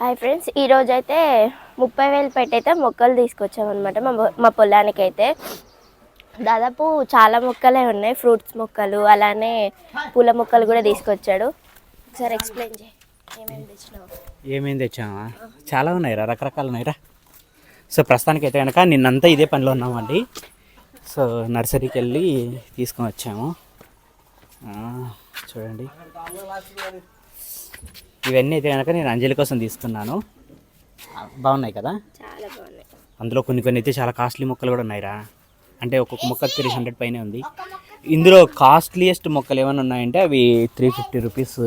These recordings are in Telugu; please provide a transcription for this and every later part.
హాయ్ ఫ్రెండ్స్ ఈరోజు అయితే ముప్పై వేలు పెట్టయితే మొక్కలు తీసుకొచ్చామన్నమాట మా మా పొలానికి అయితే దాదాపు చాలా మొక్కలే ఉన్నాయి ఫ్రూట్స్ మొక్కలు అలానే పూల మొక్కలు కూడా తీసుకొచ్చాడు. ఒకసారి ఎక్స్ప్లెయిన్ చేయి ఏమేమి తెచ్చినావు? ఏమేం తెచ్చామా? చాలా ఉన్నాయిరా రకరకాలు ఉన్నాయిరా. సో ప్రస్తుతానికి అయితే కనుక నిన్నంతా ఇదే పనిలో ఉన్నామండి. సో నర్సరీకి వెళ్ళి తీసుకొని వచ్చాము. చూడండి. ఇవన్నీ అయితే కనుక నేను అంజలి కోసం తీసుకున్నాను. బాగున్నాయి కదా? చాలా బాగున్నాయి. అందులో కొన్ని కొన్ని అయితే చాలా కాస్ట్లీ మొక్కలు కూడా ఉన్నాయిరా. అంటే ఒక్కొక్క మొక్క త్రీ హండ్రెడ్ పైనే ఉంది. ఇందులో కాస్ట్లీయెస్ట్ మొక్కలు ఏమైనా ఉన్నాయంటే అవి త్రీ ఫిఫ్టీ రూపీస్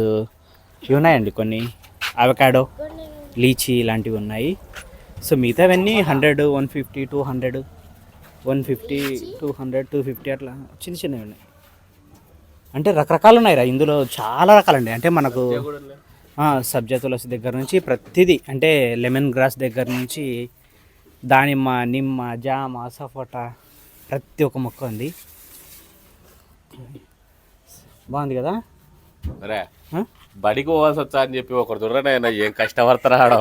ఇవి ఉన్నాయండి కొన్ని. అవకాడో లీచీ ఇలాంటివి ఉన్నాయి. సో మిగతావన్నీ hundred one fifty two hundred one fifty two hundred two fifty అట్లా చిన్న చిన్నవి ఉన్నాయి. అంటే రకరకాలు ఉన్నాయిరా. ఇందులో చాలా రకాలండి అంటే మనకు సబ్జా తులసి దగ్గర నుంచి ప్రతిదీ అంటే లెమన్ గ్రాస్ దగ్గర నుంచి దానిమ్మ నిమ్మ జామ సపోటా ప్రతి ఒక్క మొక్క ఉంది. బాగుంది కదా? బడికి పోవాల్సి వచ్చా అని చెప్పి ఒకరు దుర్రనైనా ఏం కష్టపడుతున్నాడో?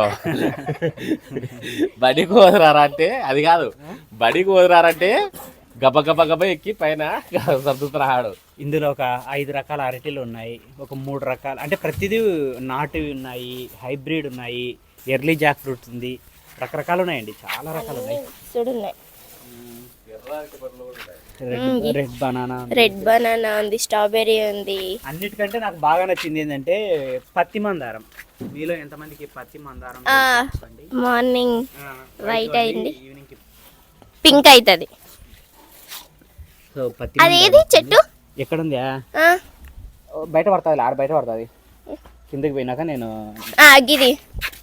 బడికి పోదురారా అంటే అది కాదు. బడికి పోదురారంటే గబ గబ గబ ఎక్కి పైన సర్దుతున్నాడు. ఇందులో ఒక ఐదు రకాల అరటిలు ఉన్నాయి ఒక మూడు రకాల అంటే ప్రతిదీ నాటువి ఉన్నాయి హైబ్రిడ్ ఉన్నాయి ఎర్లీ జాక్ ఫ్రూట్ ఉంది రకరకాలు ఉన్నాయండి చాలా రకాలు ఉన్నాయి. రెడ్ బనానా రెడ్ బనానా ఉంది స్ట్రాబెర్రీ ఉంది. అన్నిటికంటే నాకు బాగా నచ్చింది ఏంటంటే పత్తి మందారం. మీలో ఎంతమందికి పత్తి మందారం మార్నింగ్ వైట్ అయింది. పింక్ అవుతుంది. సో పత్తి అదేది చెట్టు? ఎక్కడ ఉంది బయట పడుతుంది ఆడ బయట పడుతుంది. కిందకి పోయినాక నేను గిది.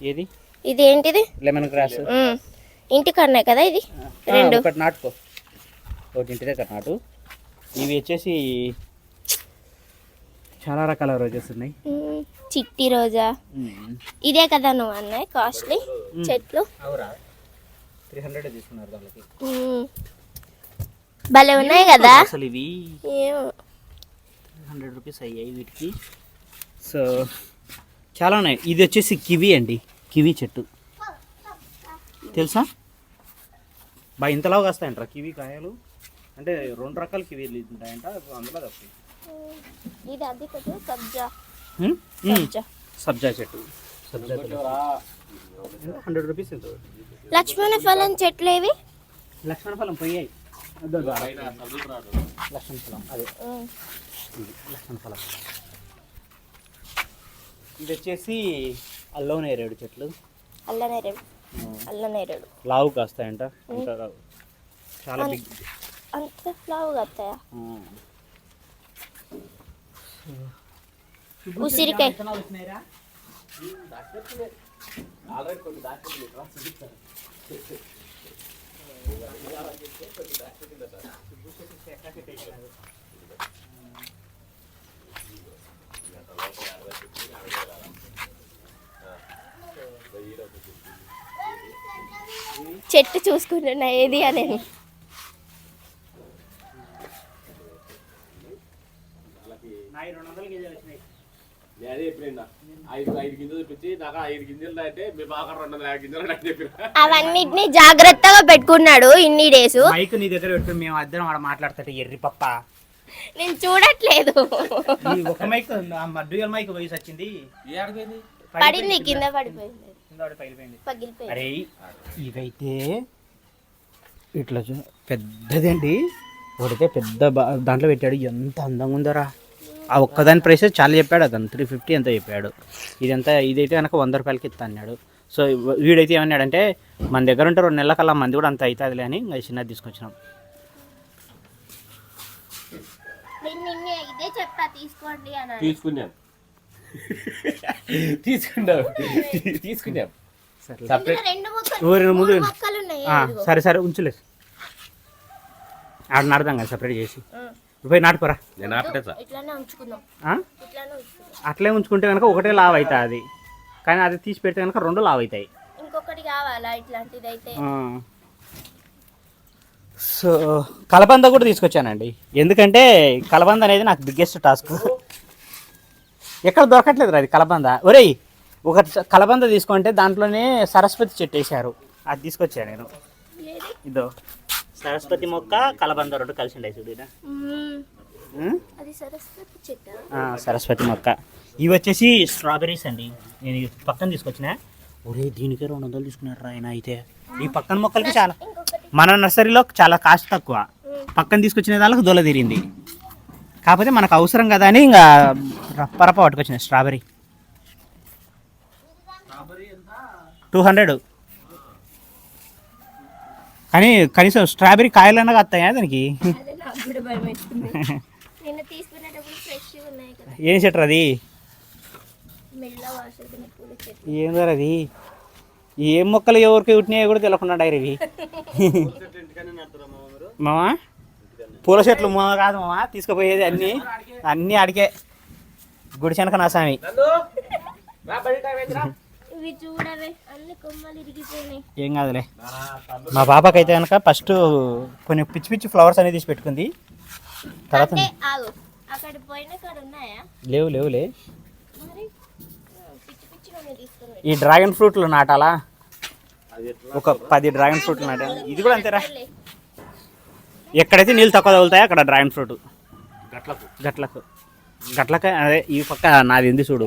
ఏది? ఇది ఏంటిది? Lemon grass. ఉమ్, ఇంటికన్నా కదా ఇది? రెండు. ఒకటి నాటుకో. ఒకటి ఇంటి దగ్గర నాటు. ఇవి వచ్చేసి చాలా రకాల రోజెస్ ఉన్నాయి. చిట్టి రోజా. ఇదే కదా నువ్వు అన్నాయి కాస్ట్లీ చెట్లు. త్రీ హండ్రెడ్ తీసుకున్నారు దానికి. భలే ఉన్నాయి కదా? అసలు ఇవి? ఏమో. హండ్రెడ్ రూపీస్ అయ్యాయి వీటికి. సో చాలా ఉన్నాయి. ఇది వచ్చేసి కివి అండి. కివి చెట్టు. తెలుసా? బా ఇంతలాగా వస్తాయంటారా కివి కాయలు? అంటే రెండు రకాల కివీలు ఉంటాయంట అందులో వస్తాయి ఇది అది కదా సబ్జా. చెట్టు. సబ్జా హండ్రెడ్ రూపీస్ ఎంతో లక్ష్మణ ఫలం చెట్లు ఏవి? లక్ష్మణ ఫలం పోయాయి. లక్ష్మణ ఫలం అదే. లక్ష్మణ ఫలం ఇది వచ్చేసి అల్లం నేరేడు చెట్లు. అల్లనేరేడు అల్లనేరేడు లావు కాస్తాయంట? లావు. చాలా బిగ్ అంత ఫ్లావ్ కత్తాయా ఉసిరికాయ చెట్టు చూసుకుంటున్నా ఏది అని అదే చెప్పిన ఐదు ఐదు గింజలు చూపించి నాకు ఐదు గింజలు అంటే మీ బాగా రెండు వందల యాభై గింజలు అని చెప్పిన. అవన్నిటిని జాగ్రత్తగా పెట్టుకున్నాడు ఇన్ని డేస్. మైక్ నీ దగ్గర పెట్టుకుని మేము అద్దరం ఆడ మాట్లాడుతుంటే ఎర్రి పప్ప. నేను చూడట్లేదు. ఈ ఒక మైక్ డ్యూయల్ మైక్ వయసు వచ్చింది పడింది కింద. పడిపోయింది. కింద పడి పగిలిపోయింది. పగిలిపోయింది. అరే ఇవైతే ఇట్లా చూ పెద్దది అండి. ఒకటైతే పెద్ద బా- దాంట్లో పెట్టాడు. ఎంత అందంగా ఉందోరా. ఆ ఒక్కదాని ప్రైస్ చాలా చెప్పాడు. అతను త్రీ ఫిఫ్టీ ఎంత చెప్పాడు. ఇదంతా ఇదైతే కనుక వంద రూపాయలకి ఇస్తా అన్నాడు. సో వీడైతే ఏమన్నాడంటే మన దగ్గర ఉంటే రెండు నెలల కల్లా మంది కూడా అంత అవుతుందిలే అని చిన్నది తీసుకొచ్చినాం నేను నిన్నే ఇదే చెప్తా తీసుకోండి అని తీసుకున్నాం. తీసుకున్నాం. తీసుకున్నాం. సరే సపరేట్ రెండు మొక్కలు ఊరిన ముందు మూడు మొక్కలు ఉన్నాయి. ఆ, సరే సరే ఉంచులే. ఆడ నాడదాం కదా సపరేట్ చేసి. పోయి నాటుకోరా. నేను ఆపటే సార్. ఇట్లానే ఉంచుకుందాం. ఆ? ఇట్లానే ఉంచుకుందాం. అట్లే ఉంచుకుంటే కనుక ఒకటే లావ్ అవుతుంది కానీ అది తీసి పెడితే కనుక రెండు లావ్ అవుతాయి ఇంకొకటి కావాలా ఇట్లాంటిది అయితే సో కలబంద కూడా తీసుకొచ్చానండి. ఎందుకంటే కలబంద అనేది నాకు బిగ్గెస్ట్ టాస్క్. ఎక్కడ దొరకట్లేదు అది కలబంద. ఒరేయ్ ఒక కలబంద తీసుకుంటే దాంట్లోనే సరస్వతి చెట్టు వేశారు. అది తీసుకొచ్చాను నేను? ఇదో. సరస్వతి మొక్క కలబంద రెండు కలిసి ఉండే చూడు సరస్వతి మొక్క. ఇవి వచ్చేసి స్ట్రాబెర్రీస్ అండి. నేను పక్కన తీసుకొచ్చిన. ఒరే దీనికే రెండు వందలు తీసుకున్నారు ఆయన అయితే. ఈ పక్కన మొక్కలకి చాలా మన నర్సరీలో చాలా కాస్ట్ తక్కువ. పక్కన తీసుకొచ్చిన దానికి దొల తీరింది. కాకపోతే మనకు అవసరం కదా అని ఇంకా పరప పట్టుకొచ్చిన స్ట్రాబెర్రీ. Two hundred. కానీ కనీసం స్ట్రాబెర్రీ కాయలన్నా వస్తాయా దానికి? ఏం చెట్టు అది మెల్ల ఏం మొక్కలు ఎవరికి ఉట్టినాయో కూడా తెలియకుండా డైరీ ఇవి. మామా? పూల చెట్లు మా కాదు మామా తీసుకుపోయేది అన్ని అన్ని అడిగే గుడిశనక నా స్వామి ఏం కాదులే. మా పాపకైతే కనుక ఫస్ట్ కొన్ని పిచ్చి పిచ్చి ఫ్లవర్స్ అనేది తీసి పెట్టుకుంది. తర్వాత లేవు లేవులే మరి ఆ, పిచ్చి పిచ్చిగా ఉన్నాయి తీసుకొని ఈ డ్రాగన్ ఫ్రూట్లు నాటాలా? ఒక పది డ్రాగన్ ఫ్రూట్లు నాటాలి ఇది కూడా అంతేరా. ఎక్కడైతే నీళ్ళు తక్కువ తగులుతాయో అక్కడ డ్రాగన్ ఫ్రూట్ గట్లకు. గట్లకు. గట్లక అదే ఈ పక్క నాది ఉంది చూడు.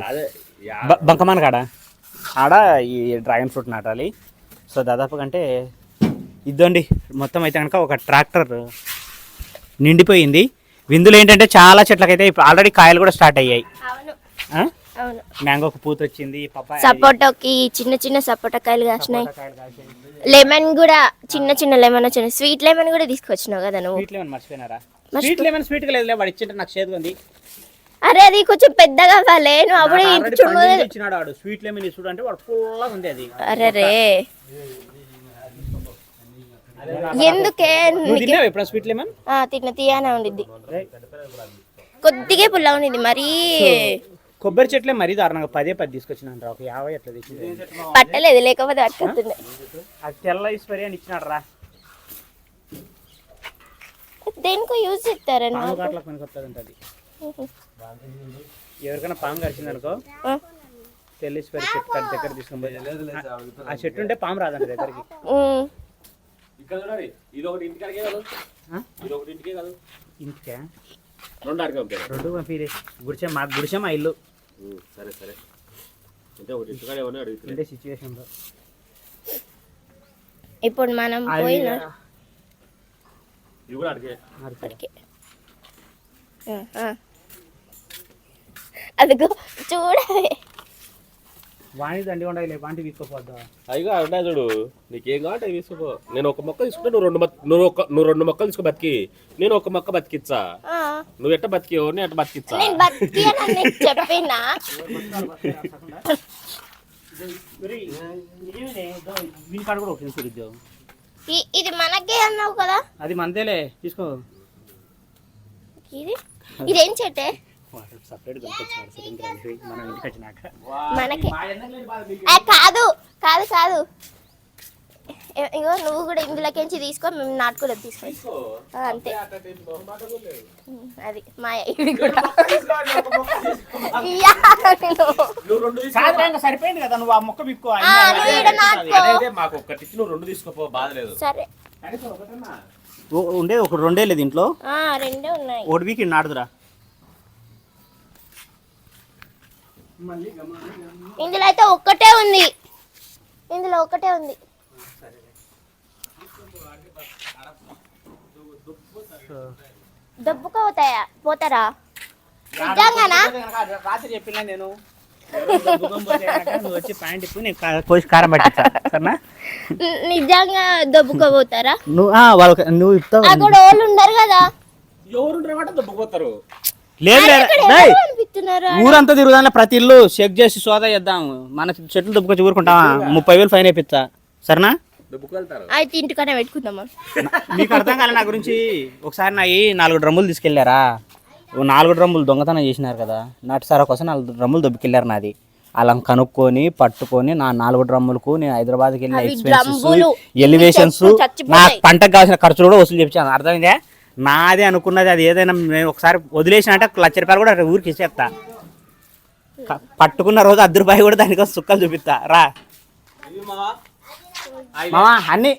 బంకమాన కాడ. ఆడ ఈ డ్రాగన్ ఫ్రూట్ నాటాలి. సో దాదాపు కంటే ఇద్దండి. మొత్తం అయితే కనుక ఒక ట్రాక్టర్ నిండిపోయింది. విందులో ఏంటంటే చాలా చెట్లకైతే ఇప్పుడు ఆల్రెడీ కాయలు కూడా స్టార్ట్ అయ్యాయి. మ్యాంగోకి పూత వచ్చింది సపోటాకి చిన్న చిన్న సపోటా కాయలు కాసినాయి. లెమన్ కూడా చిన్న చిన్న లెమన్ వచ్చినాయి. స్వీట్ లెమన్ కూడా తీసుకొచ్చినావు కదా నువ్వు. స్వీట్ లెమన్ మర్చిపోయినారా? స్వీట్ లెమన్ లేదులే వాడు ఇచ్చింటే నాకు చేదు ఉంది. అరే అది కొంచెం పెద్దగా కాలే నువ్వు అప్పుడు ఇచ్చినాడు వాడు. స్వీట్ లెమన్ ఇచ్చుడు అంటే వాడు ఉంది అది. అరే రే. ఎందుకే? ఎప్పుడు స్వీట్ లెమన్ తిన్న తీయనే ఉండిద్ది. కొద్దిగా పుల్ల ఉండిద్ది మరీ కొబ్బరి చెట్లే మరీ దారుణంగా పదే పది తీసుకొచ్చినాను రా ఒక యాభై అట్లా తెచ్చింది. పట్టలేదు లేకపోతే పట్టుకొస్తుండే అది తెల్ల ఈశ్వరి అని ఇచ్చినాడు రా. దేనికో యూజ్ చేస్తారని పాము కాట్ల పనికి వస్తుంది అది. ఎవరికైనా పాము కరిచింది అనుకో తెల్లీశ్వరి చెట్టు కాడ దగ్గర తీసుకొని పోయి ఆ- చెట్టు ఉంటే పాము రాదండి దగ్గరికి. ఇక్కడ చూడండి ఇది ఒకటి ఇంటికాడికే కాదు. ఆ? ఇది ఒకటి ఇంటికే కాదు. ఇంటికే? రెండు రెండు గుడిసె మా గుడిసె మా ఇల్లు. సరే సరే. అంటే ఒకటి ఇంటికాడే ఉన్నాయి అడుగుతుంది ఉండే సిచ్యువేషన్లో ఇప్పుడు మనం పోయిన ఇది కూడా అడిగే. ఓకే. ఆ, ఆ. అదిగో చూడవే వాణి దండి ఉండాలి వాంటి తీసుకోపోద్దా? అయ్యగా ఉన్నాయి చూడు. నీకేం కావాలి అవి తీసుకోపో. నేను ఒక మొక్క తీసుకుంటే నువ్వు రెండు మొక్క నువ్వు ఒక నువ్వు రెండు మొక్కలు తీసుకో బతికి నేను ఒక మొక్క బతికిచ్చా. ఆ, నువ్వు ఎట్ట బతికి నేను ఎట్ట బతికిచ్చా నేను బతికి అని నీకు చెప్పినా? ఇది మనకే అన్నావు కదా? అది మందేలే తీసుకో. ఇది? ఇదేం చెట్టే? మనకి. ఆ, కాదు కాదు కాదు. ఇ- ఇగో నువ్వు కూడా ఇందులోకించి తీసుకో మేము నాటుకోలేదు తీసుకో. అంతే. అది మా ఇది కూడా. ఇంకా సరిపోయింది కదా నువ్వు ఆ మొక్క బిక్కు ఆ, నువ్వు ఈడ నాటుకో. అదైతే మాకు ఒక్కటి ఇచ్చి నువ్వు రెండు తీసుకోపో బాధ లేదు. సరే. ఉండేది ఒక రెండే లేదు ఇంట్లో ఆ, రెండే ఉన్నాయి. ఒకటి వీక్ నాడుదురా ఇందులో అయితే ఒక్కటే ఉంది. ఇందులో ఒక్కటే ఉంది. దెబ్బకు పోతాయా? పోతారా? నిజంగానా? రాత్రి చెప్పినా నేను. నువ్వు వచ్చి ప్యాంట్ ఇప్పు నేను కా- కోసి కారం పట్టించా సరేనా? ని- నిజంగా దెబ్బకోపోతారా నువ్వు ఆ, వాళ్ళకి నువ్వు ఇస్తావు. అక్కడ వాళ్ళు ఉండరు కదా? ఎవరు దెబ్బపోతారు లేదు ఊరంతా తిరుగుదాం ప్రతి ఇల్లు చెక్ చేసి సోదా చేద్దాం. మన చెట్లు దుబ్బుకొచ్చి ఊరుకుంటావా? ముప్పై వేలు ఫైన్ అయిపోతా సరేనా? అయితే ఇంటికనే పెట్టుకుందామా? మీకు అర్థం కాలే నా గురించి. ఒకసారి నా ఈ నాలుగు డ్రమ్ములు తీసుకెళ్ళారా ఓ నాలుగు డ్రమ్ములు దొంగతనం చేసినారు కదా. నాటు సారా కోసం నాలుగు డ్రమ్ములు దొబ్బుకెళ్ళారు నాది. అలా కనుక్కొని పట్టుకొని నా నాలుగు డ్రమ్ములకు నేను హైదరాబాద్కి వెళ్ళిన ఎక్స్పెన్సెస్. ఎలివేషన్స్. నా పంటకు కావాల్సిన ఖర్చులు కూడా వసూలు చేపించాను. అర్థమైందే? నాదే అనుకున్నది అది ఏదైనా నేను ఒకసారి వదిలేసిన అంటే లక్ష రూపాయలు కూడా ఊరికి ఇచ్చేస్తా. పట్టుకున్న రోజు అర్ధ రూపాయి కూడా దానికోసం సుక్కలు చూపిస్తా. రా. మామా అన్ని.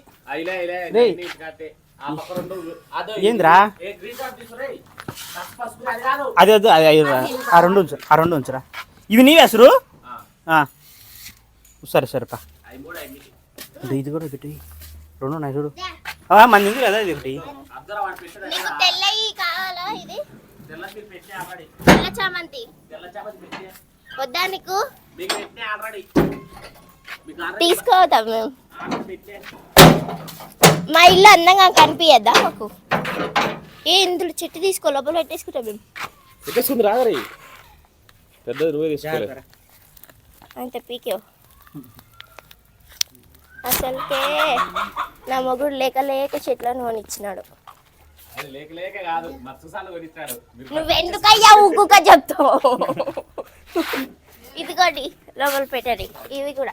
ఏందిరా? అది కాదు. అది వద్దు. ఆ రెండు ఉంచు ఆ రెండు ఉంచురా. ఇవి నీవే అసలు ఆ, సరే సరే పా. అవి మూడు అవి. ఇది కూడా ఒకటి. రెండు ఉన్నాయి చూడు. మంది ఉంది కదా ఇది ఒకటి. అబ్జర్వ్ వాడు పెట్టాడు నీకు కదా. తెల్లయి కావాలా ఇది? తెల్ల చీర పెట్టే ఆల్రెడీ. తెల్ల చామంతి. తెల్ల చాపతి పెట్టే. వద్దా నీకు? తీసుకోవద్దాం మేము. మా ఇల్లు అందంగా కనిపించద్దా మాకు? ఏ ఇందులో చెట్టు తీసుకో లోపల పెట్టేసుకుంటాం మేము. పెట్టేసుకుంది రాగరి పెద్దది నువ్వే తీసుకోలే. అంత పీకే. అసలుకే నా మొగుడు లేక లేక చెట్లను కొనిచ్చినాడు. అది లేక లేక కాదు మత్స్యశాల కొనిచ్చాడు మీరు నువ్వెందుకయ్యా ఊకుక చెప్తావు? ఇదిగోటి లోపల పెట్టండి. ఇవి కూడా.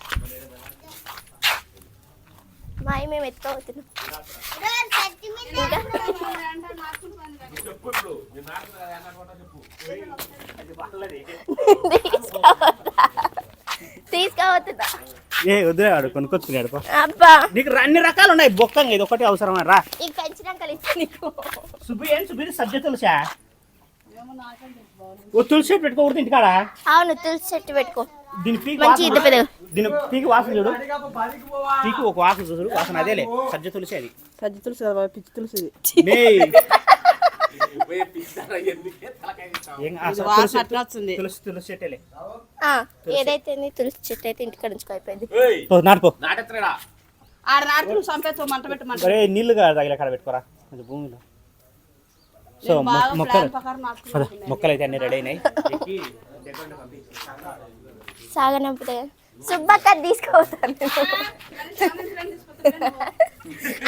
మా అయ్య మేము ఏమనుకుంటా చెప్పు తీసుకోవద్దా ఏ వద్దులే వాడు కొనుక్కొచ్చుకున్నాడు. అబ్బా. నీకు అన్ని రకాలు ఉన్నాయి బొక్కంగా ఇది ఒకటి అవసరమా? రా. ఇంక పెంచినాక ఇస్తా నీకు. సుబ్బి ఏం సుబ్బి? సబ్జెక్ట్ తులసా? ఓ తులసి చెట్టు పెట్టుకోకూడదు ఇంటికాడ? అవును తులసి చెట్టు పెట్టుకో. దీని పీకి మంచి వాసన ఇంత పెద్దగా. దీని పీకి వాసన చూడు. పీకి ఒక వాసన చూడు. వాసన అదేలే సజ్జ తులసి అది. సజ్జి తులసి కదా పిచ్చి తులసి తులసి- తులసి తులసి చెట్టేలే ఆ, ఏదైతే తులసి చెట్టు అయితే ఇంటికాడ ఉంచుకో అయిపోయింది. నాటుకో. నాటెత్తరాడా ఆడ నాటి నువ్వు చంపేస్తావు మంట పెట్టి మంట మరే నీళ్ళుగా తగిలే కాడ పెట్టుకోరా. అది భూమిలో. సో మొక్కలు. మొక్కలు అయితే అన్ని రెడీ అయినాయి. సాగనంపుతే సుబ్బక్క తీసుకోవద్దాను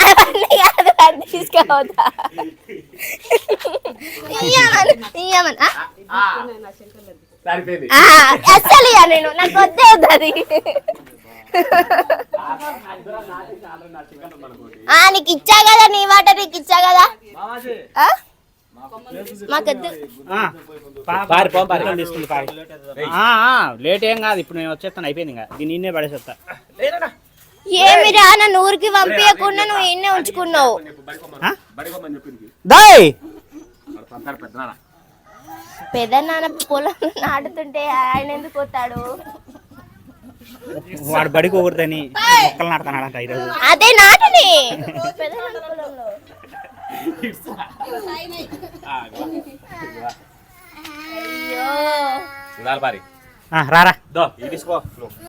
అవన్నీ కాదు అది తీసుకోవద్దా ఇయ్యమని ఇయ్యమని అస్సలు ఇయ్య నేను? నాకు వద్దే వద్దు అది. ఆ, నీకు ఇచ్చా కదా నీ మాట నీకు ఇచ్చా కదా? పారి, పో, పారి. తీసుకుంది పారి. ఆ, ఆ, లేట్ ఏం కాదు ఇప్పుడు నేను వచ్చేస్తాను అయిపోయింది ఇంకా. దీన్ని నిన్నే పడేసేస్తా. ఏమిరా నన్ను ఊరికి పంపించకుండా నువ్వు ఇన్నే ఉంచుకున్నావు? దాయ్! పెద్ద నాన్న. పొలం నాటుతుంటే ఆయన ఎందుకు పోతాడు వాడు బడికి పోకూడదని మొక్కలు నాడుతున్నాడంట ఈరోజు. అదే నాటని! పెదనాన్న రారా దో ఇది తీసుకో.